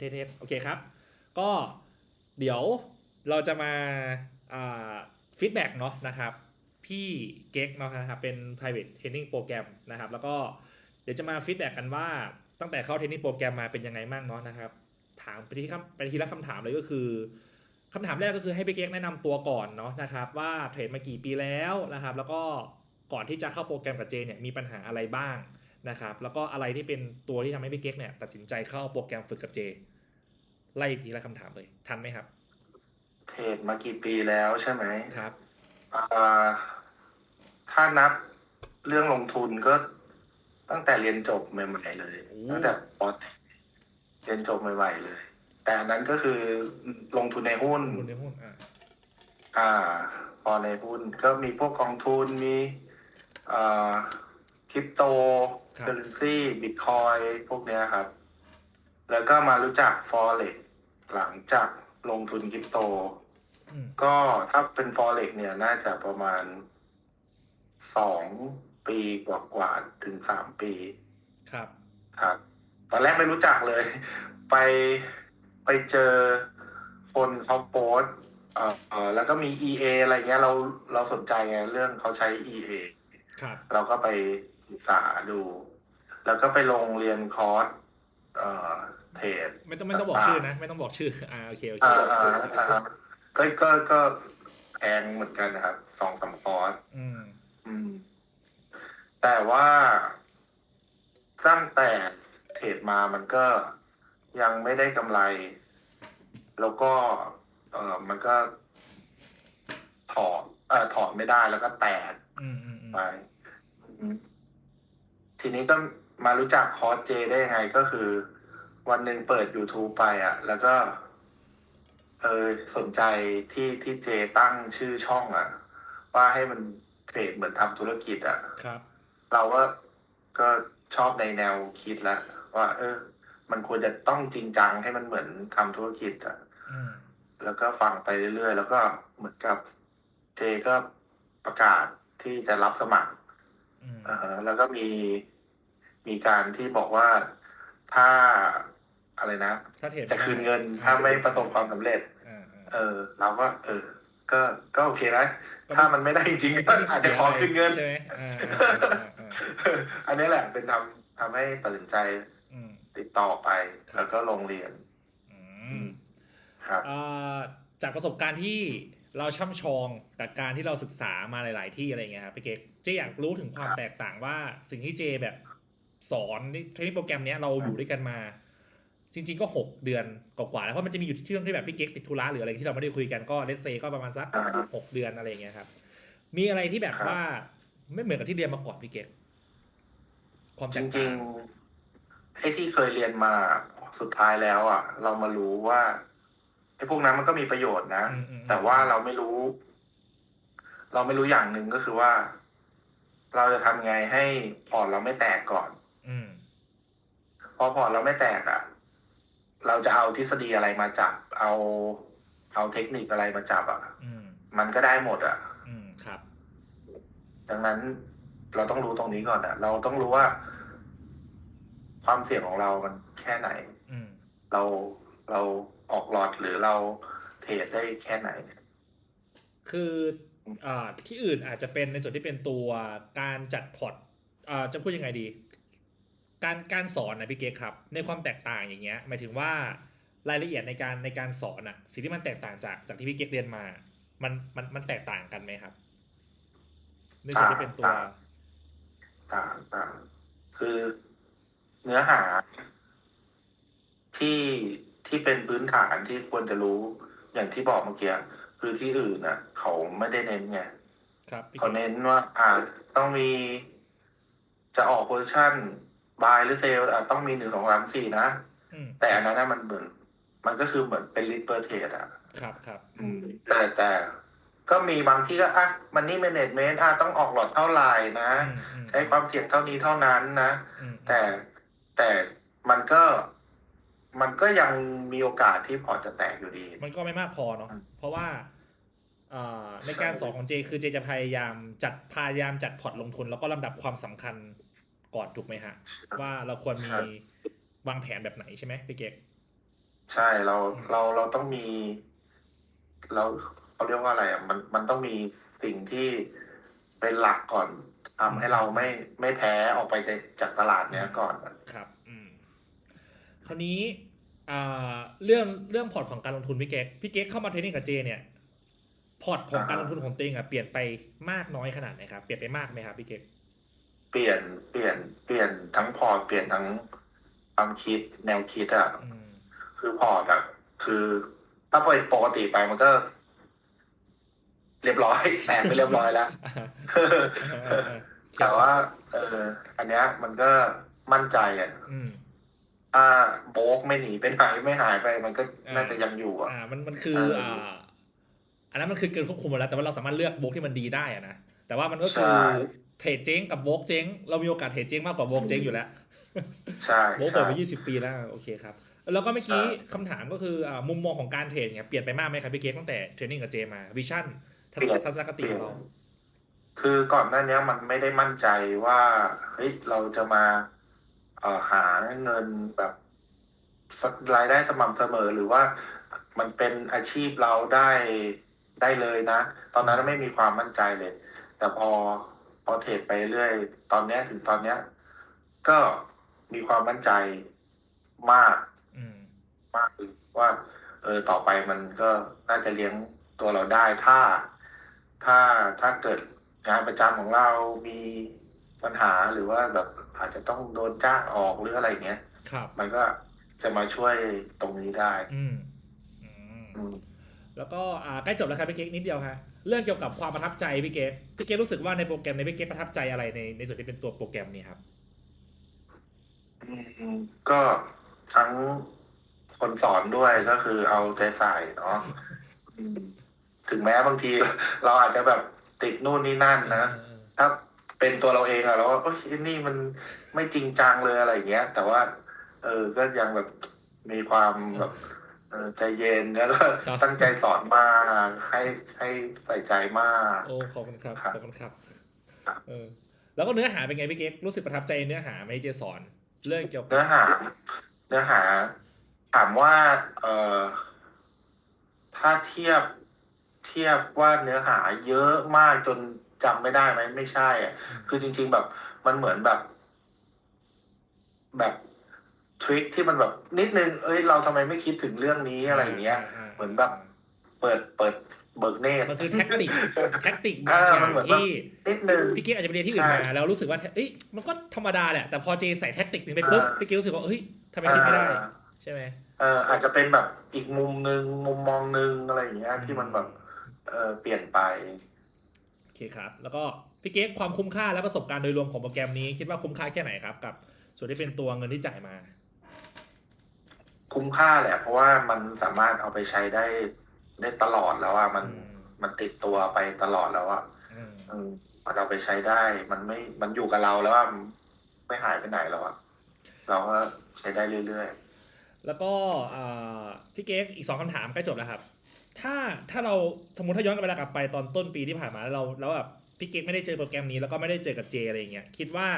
เทสเทสโอเคครับ ก็เดี๋ยวเราจะมาฟีดแบ็กเนาะนะครับ พี่เก๊กเนาะนะครับเป็น private training โปรแกรมนะครับ แล้วก็เดี๋ยวจะมาฟีดแบ็กกันว่าตั้งแต่เข้าเทรนนิ่งโปรแกรมมาเป็นยังไงบ้างเนาะนะครับ ถามไปที่คำไปทีละคำถามเลยก็คือคำถามแรกก็คือให้พี่เก๊กแนะนำตัวก่อนเนาะนะครับ ว่าเทรดมากี่ปีแล้วนะครับ แล้วก็ก่อนที่จะเข้าโปรแกรมกับเจเนี่ยมีปัญหาอะไรบ้าง นะครับ แล้วก็อะไรที่เป็นตัวที่ทำให้พี่เก๊กเนี่ยตัดสินใจเข้าโปรแกรมฝึกกับเจ ไล่ทีละคำถามเลย ทันไหมครับ เทรดมากี่ปีแล้วใช่ไหมครับอ่าถ้านับเรื่องลงทุนก็ตั้งแต่เรียนจบใหม่ๆเลยโอ้ตั้งแต่ปอตรีเรียนจบใหม่ๆเลย แต่อันนั้นก็คือลงทุนในหุ้นคุณในหุ้นอ่าอ่าพอในหุ้นก็มีพวกกองทุนมีอ่า คริปโตเคอร์เรนซีบิตคอยพวกเนี้ยครับ แล้วก็มารู้จัก Forex หลังจากลงทุนคริปโต อืมก็ถ้าเป็น Forex เนี่ยน่าจะประมาณสองปีกว่าๆถึงสามปี ครับ ครับตอนแรกไม่รู้จักเลย ไปไปเจอคนเขาโพสต์เอ่อเอ่อแล้วก็มี EA อะไรเงี้ยเราเราสนใจไงเรื่องเขาใช้ EA ครับ เราก็ไป ศึกษาดู แล้วก็ไปลงเรียนคอร์สเอ่อเทรดไม่ต้องไม่ต้องบอกชื่อนะ ไม่ต้องบอกชื่อ อ่าโอเคโอเคอ่าอ่าอ่าก็ก็ก็แพงเหมือนกันนะครับสองสามคอร์สอืม อืม แต่ว่าตั้งแต่เทรดมามันก็ยังไม่ได้กำไร แล้วก็ เออมันก็ ถอดเออถอดไม่ได้แล้วก็แตกอืมอืมอืมไปอืม ทีนี้ก็มารู้จักคอร์สเจได้ยังไงก็คือ วันหนึ่งเปิด YouTube ไปอะแล้วก็เออสนใจที่ที่เจตั้งชื่อช่องอะว่าให้มันเทรดเหมือนทำธุรกิจอะครับ เราก็ก็ชอบในแนวคิดแล้วว่า เออ มันควรจะต้องจริงจังให้มันเหมือนทำธุรกิจอะอืมแล้วก็ฟังไปเรื่อยๆ แล้วก็เหมือนกับเจก็ประกาศที่จะรับสมัครอืม เออแล้วก็มีมีการที่บอกว่าถ้าอะไรนะ ถ้าเทรดจะคืนเงินถ้าไม่ประสบความสำเร็จ อ่าอ่า เออเราก็เออ ก็ก็โอเคนะถ้ามันไม่ได้จริงๆก็อาจจะขอคืนเงิน ใช่ไหมอ่าอ่าอ่าอ่าอันนี้แหละเป็นทำทำให้ตัดสินใจอืม ติดต่อไป ครับ แล้วก็ลงเรียนอืม ครับอ่าจากประสบการณ์ที่เราช่ำชองจากการที่เราศึกษามาหลาย ๆ ที่อะไรเงี้ยครับพี่เก๊กเจอยากรู้ถึงความครับแตกต่างว่าสิ่งที่เจแบบสอนในเทรนนิ่งโปรแกรมเนี้ยเราอยู่ด้วยกันมา จริง ๆ ก็6เดือนกว่าๆแล้วเพราะมันจะมีอยู่ที่ช่วงที่แบบพี่เก๊กติดธุระหรืออะไรที่เราไม่ได้คุยกันก็เลสเซก็ประมาณสักอ่าหกเดือนอะไรเงี้ยครับ มีอะไรที่แบบครับว่าไม่เหมือนกับที่เรียนมาก่อนพี่เก๊กความแตจกริต่างงๆไอ้ที่เคยเรียนมาสุดท้ายแล้ว อะ เรามารู้ว่าไอ้พวกนั้นมันก็มีประโยชน์นะอืมอืมแต่ว่าเราไม่รู้ เราไม่รู้อย่างหนึ่งก็คือว่า เราจะทำไงให้พอร์ตเราไม่แตกก่อน อืมพอพอร์ตเราไม่แตกอะ เราจะเอาทฤษฎีอะไรมาจับ เอาเอาเทคนิคอะไรมาจับอะอืมมันก็ได้หมดอะอืมครับ ดังนั้นเราต้องรู้ตรงนี้ก่อนอะ เราต้องรู้ว่า ความเสี่ยงของเรามันแค่ไหนอืมเราเราออกหลอดหรือเราเทรดได้แค่ไหน คืออ่า ที่อื่นอาจจะเป็นในส่วนที่เป็นตัวการจัดพอร์ตจะพูดยังไงดี การการสอนนะพี่เก๊ครับ ในความแตกต่างอย่างเงี้ยหมายถึงว่ารายละเอียดในการในการสอนอะสิ่งที่มันแตกต่างจากจากที่พี่เก๊กเรียนมา มันมันมันแตกต่างกันไหมครับ ในส่วนที่เป็นตัวต่างต่างต่างคือเนื้อหาที่ที่เป็นพื้นฐานที่ควรจะรู้อย่างที่บอกเมื่อกี้ คือที่อื่นน่ะ เขาไม่ได้เน้นไงครับพี่เขาเก๊กเน้นว่าอ่าต้องมี จะออกโพซิชั่นบายหรือเซลอะต้องมีหนึ่งสองสามสี่นะอืมแต่อันนั้นน่ะมันเหมือน มันก็คือเหมือนเป็นลิปเปอร์เทรดอะ ครับครับอืมแต่แต่ก็มีบางที่ก็อะมันนี่แมネจเมนต์อะต้องออกหลอดเท่าไหร่นะอืมอืมใช้ความเสี่ยงเท่านี้เท่านั้นนะอืมแต่แต่มันก็ มันก็ยังมีโอกาสที่พอร์ตจะแตกอยู่ดี มันก็ไม่มากพอเนาะอืมเพราะว่าอ่าในการสอนของเจคือเจจะพยายามจัดพยายามจัดพอร์ตลงทุน แล้วก็ลำดับความสำคัญก่อนถูกไหมฮะ ว่าเราควรมีครับวางแผนแบบไหนใช่ไหมพี่เก๊กใช่เราเราเราต้องมี เราเขาเรียกว่าอะไรอะมันมันต้องมีสิ่งที่เป็นหลักก่อนทำให้เราไม่ไม่แพ้ออกไปจากจากตลาดเนี้ยก่อนอะครับ อืมคราวนี้อ่า เรื่องเรื่องพอร์ตของการลงทุนพี่เก๊กพี่เก๊กเข้ามาเทรนนิ่งกับเจเนี่ยพอร์ตของการลงทุนของตัวเองอะเปลี่ยนไปมากน้อยขนาดไหนครับเปลี่ยนไปมากไหมครับพี่เก๊กเปลี่ยนเปลี่ยนเปลี่ยนทั้งพอร์ตเปลี่ยนทั้งความคิดแนวคิดอะอืมคือพอร์ตอะคือถ้าเป็นปกติไปมันก็ เรียบร้อยแตกไปเรียบร้อยแล้วแต่ว่า เอออันเนี้ย มันก็มั่นใจอะอืม ถ้าโบกไม่หนีไปไหนไม่หายไปมันก็อ่าน่าจะยังอยู่อะอ่ามันมันคือเอออ่อ่าอันนั้นมันคือเกินควบคุมหมดแล้วแต่ว่าเราสามารถเลือกโวกที่มันดีได้อะนะแต่ว่ามันก็คือใช่เทรดเจ๊งกับโวกเจ๊งเรามีโอกาสเทรดเจ๊งมากกว่าโวกเจ๊งอยู่แล้วใช่โวกเปิดใช่มา20 ปีแล้วโอเคครับแล้วก็เมื่อกี้ใช่คำถามก็คืออ่ามุมมองของการเทรดเนี่ยเปลี่ยนไปมากไหมครับพี่เก๊กตั้งแต่เทรนนิ่งกับเจมาวิชั่นทัศนคติของเราคือก่อนหน้าเนี้ยมันไม่ได้มั่นใจว่าเฮ้ยเราจะมาเอ่อ หาเงินแบบสักรายได้สม่ำเสมอหรือว่ามันเป็นอาชีพเราได้ได้เลยนะ ตอนนั้นไม่มีความมั่นใจเลย แต่พอพอเทรดไปเรื่อยตอนเนี้ยถึงตอนเนี้ยก็มีความมั่นใจมากอืมมากเลยว่า เออต่อไปมันก็น่าจะเลี้ยงตัวเราได้ถ้า ถ้าถ้าเกิดงานประจำของเรามีปัญหาหรือว่าแบบ อาจจะต้องโดนจ้างออกหรืออะไรเงี้ย ครับ มันก็จะมาช่วยตรงนี้ได้ อืมอืม อืม แล้วก็อ่าใกล้จบแล้วครับพี่เก๊กนิดเดียวฮะเรื่องเกี่ยวกับความประทับใจพี่เก๊กพี่เก๊กรู้สึกว่าในโปรแกรมในพี่เก๊กประทับใจอะไรในในส่วนที่เป็นตัวโปรแกรมนี้ครับ อืมก็ทั้งคนสอนด้วยก็คือเอาใจใส่เนาะอืมถึงแม้บางที เราอาจจะแบบติดนู่นนี่นั่นนะเออถ้า เป็นตัวเราเองอะเราว่าโอ้ยนี่มันไม่จริงจังเลยอะไรอย่างเงี้ย แต่ว่า เออก็ยังแบบมีความแบบเออใจเย็นแล้วก็ตั้งใจสอนมากให้ให้ใส่ใจมาก โอ้ขอบคุณครับครับขอบคุณครับครับ เออแล้วก็เนื้อหาเป็นไงพี่เก๊กรู้สึกประทับใจเนื้อหาไหมเจสอนเรื่องเกี่ยวกับเนื้อหา เนื้อหา ถามว่า เออถ้าเทียบเทียบว่าเนื้อหาเยอะมากจน จำไม่ได้ไหมไม่ใช่อะ คือจริง ๆแบบมันเหมือนแบบ แบบทริคที่มันแบบนิดนึง เอ้ยเราทำไมไม่คิดถึงเรื่องนี้อะไรอย่างเงี้ย เหมือนแบบ เปิดเปิดเบิกเนตรมันคือแท็กติกแท็กติกบางเอออมัย่านงเหมือนว่าที่นิดนึงพี่เก๊กอาจจะไปเรียนที่อื่นใช่มาแล้วรู้สึกว่าเอ้ยมันก็ธรรมดาแหละแต่พอเจใส่แท็กติกหนึ่งไปปุ๊บอ่าพี่เก๊กรู้สึกว่าเฮ้ยทำไมคิดไม่ได้อ่าใช่ไหมเอออาจจะเป็นแบบอีกมุมหนึ่งมุมมองหนึ่งอะไรอย่างเงี้ยที่มันแบบเออเปลี่ยนไปโอ เคครับ แล้วก็พี่เก๊กความคุ้มค่าและประสบการณ์โดยรวมของโปรแกรมนี้คิดว่าคุ้มค่าแค่ไหนครับ กับ ส่วนที่เป็นตัวเงินที่จ่ายมา คุ้มค่าแหละ เพราะว่ามันสามารถเอาไปใช้ได้ได้ตลอดแล้วอะมันอืมมันติดตัวไปตลอดแล้วอะอืมอืมมันเอาไปใช้ได้ มันไม่มันอยู่กับเราแล้วอะมันไม่หายไปไหนแล้วอะเราก็ใช้ได้เรื่อยแล้วก็อ่าพี่เก๊กอีกสองคำถามใกล้จบแล้วครับ ถ้าถ้าเราสมมติถ้าย้อนกลับเวลากลับไปตอนต้นปีที่ผ่านมาแล้วเราแล้วแบบพี่เก๊กไม่ได้เจอโปรแกรมนี้แล้วก็ไม่ได้เจอกับเจอะไรอย่างเงี้ยคิดว่า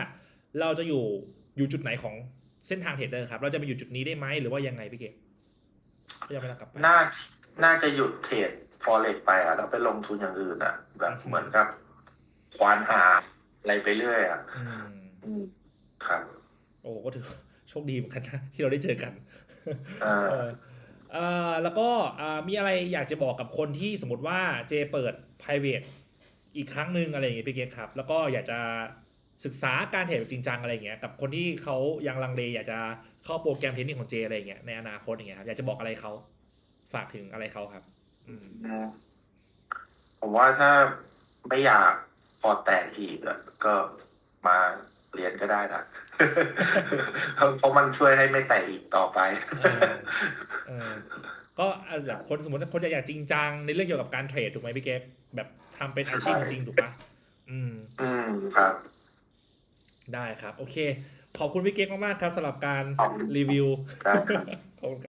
เราจะอยู่อยู่จุดไหนของเส้นทางเทรดเดอร์ครับเราจะไปอยู่จุดนี้ได้ไหมหรือว่ายังไงพี่เก๊กถ้าย้อนเวลากลับไปๆน่าน่าจะหยุดเทรดฟอเร็กไปอะแล้วไปลงทุนอย่างอื่นอะ แบบอืมเหมือนกับควานหาอะไรไปเรื่อยอะอืมอืมครับ โอ้ก็ถือว่าโชคดีเหมือนกันนะที่เราได้เจอกัน แล้วก็มีอะไรอยากจะบอกกับคนที่สมมติว่าเจเปิด private อีกครั้งหนึ่งอะไรอย่างเงี้ยพี่เกครับ แล้วก็อยากจะศึกษาการเทรดจริงจังอะไรเงี้ยกับคนที่เขายังลังเลอยากจะเข้าโปรแกรมเทรนนิ่งของเจอะไรเงี้ยในอนาคตอย่างเงี้ยครับอยากจะบอกอะไรเขาฝากถึงอะไรเขาครับผมว่าถ้าไม่อยากพอแตกอีกก็มา เรียนก็ได้นะเพราะมันช่วยให้ไม่แตกอีกต่อไปเออเออก็อะแบบคนสมมติคนอยากจริงจังในเรื่องเกี่ยวกับการเทรดถูกไหมพี่เกศแบบทำเป็นอาชีพจริงๆถูกปะอืม อืมครับ ได้ครับ โอเค ขอบคุณพี่เก๊กมากๆครับสำหรับการขอบคุณรีวิวได้ครับขอบคุณครับ